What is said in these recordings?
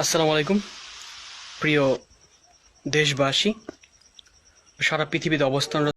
আসসালামু আলাইকুম। প্রিয় দেশবাসী সারা পৃথিবীতে অবস্থানরত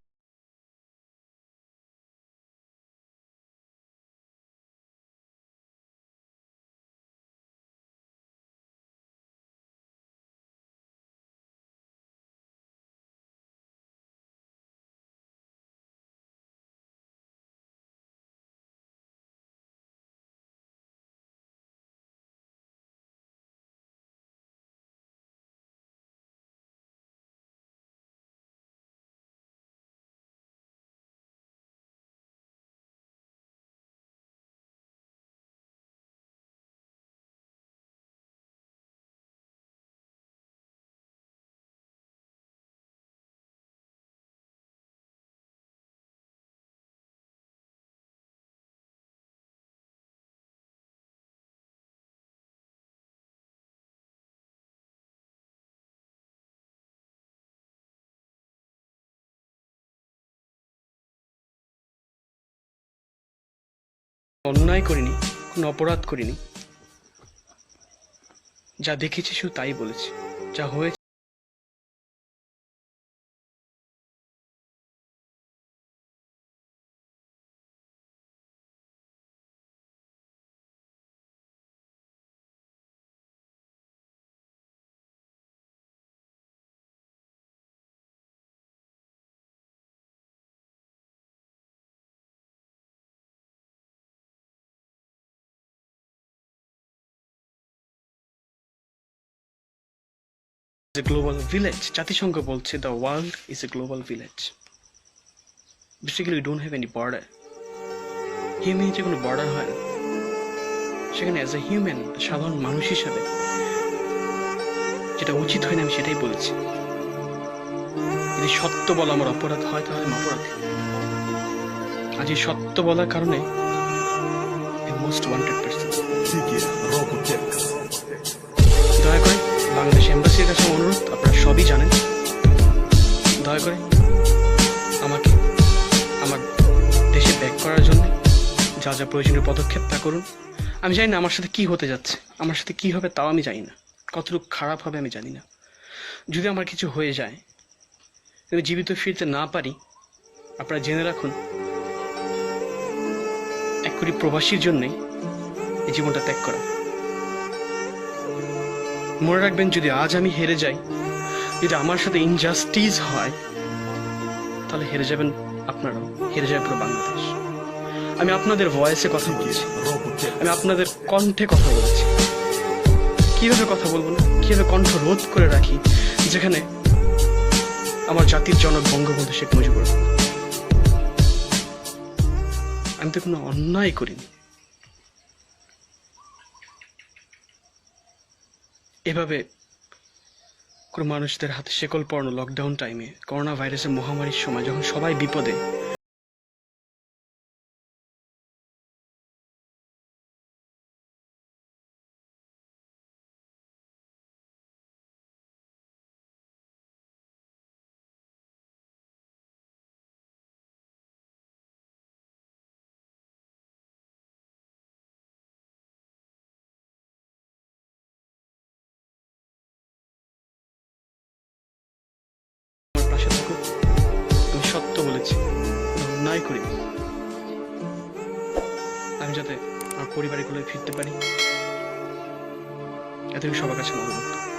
অন্যায় করিনি কোনো অপরাধ করিনি। যা দেখেছি শুধু তাই বলেছি। যা হয়েছে গ্লোবাল ভিলেজ জাতিসংঘ বলছে the world is a global village basically don't have any border humanity কোনো বর্ডার হয় না। সেখানে অ্যাজ এ হিউম্যান সাধারণ মানুষ হিসাবে যেটা উচিত হয় না, আমি সেটাই বলেছি। যদি সত্য বলা আমার অপরাধ হয়, তাহলে আমি অপরাধী। আজ এই সত্য বলার কারণে মোস্ট ওয়ান্টেড পার্সন এম্বাসির কাছে অনুরোধ, আপনারা সবই জানেন। দয়া করে আমাকে আমার দেশে ব্যাক করার জন্য যা যা প্রয়োজনীয় পদক্ষেপ তা করুন। আমি জানি না আমার সাথে কি হতে যাচ্ছে, আমার সাথে কি হবে তাও আমি জানি না। কতটুকু খারাপ হবে আমি জানি না। যদি আমার কিছু হয়ে যায় আমি জীবিত ফিরতে না পারি, আপনারা জেনে রাখুন, এক কোটি প্রবাসীর জন্যই এই জীবনটা ত্যাগ করা। মনে রাখবেন, যদি আজ আমি হেরে যাই, যদি আমার সাথে ইনজাস্টিস হয়, তাহলে হেরে যাবেন আপনারাও। হেরে যাবে পুরো বাংলাদেশ। আমি আপনাদের ভয়েসে কথা বলছি। আমি আপনাদের কণ্ঠে কথা বলছি। কীভাবে কথা বলব না? কীভাবে কণ্ঠ রোধ করে রাখি? যেখানে আমার জাতির জনক বঙ্গবন্ধু শেখ মুজিবুর। আমি তো কোনো অন্যায় করিনি। এভাবে কোনো মানুষদের হাতে শেকল পড়ানো লকডাউন টাইমে করোনা ভাইরাসের মহামারীর সময় যখন সবাই বিপদে কোনো করি। আমি যাতে আমার পরিবারে ফিরতে পারি। এতটুকু সবার কাছে অনুরোধ।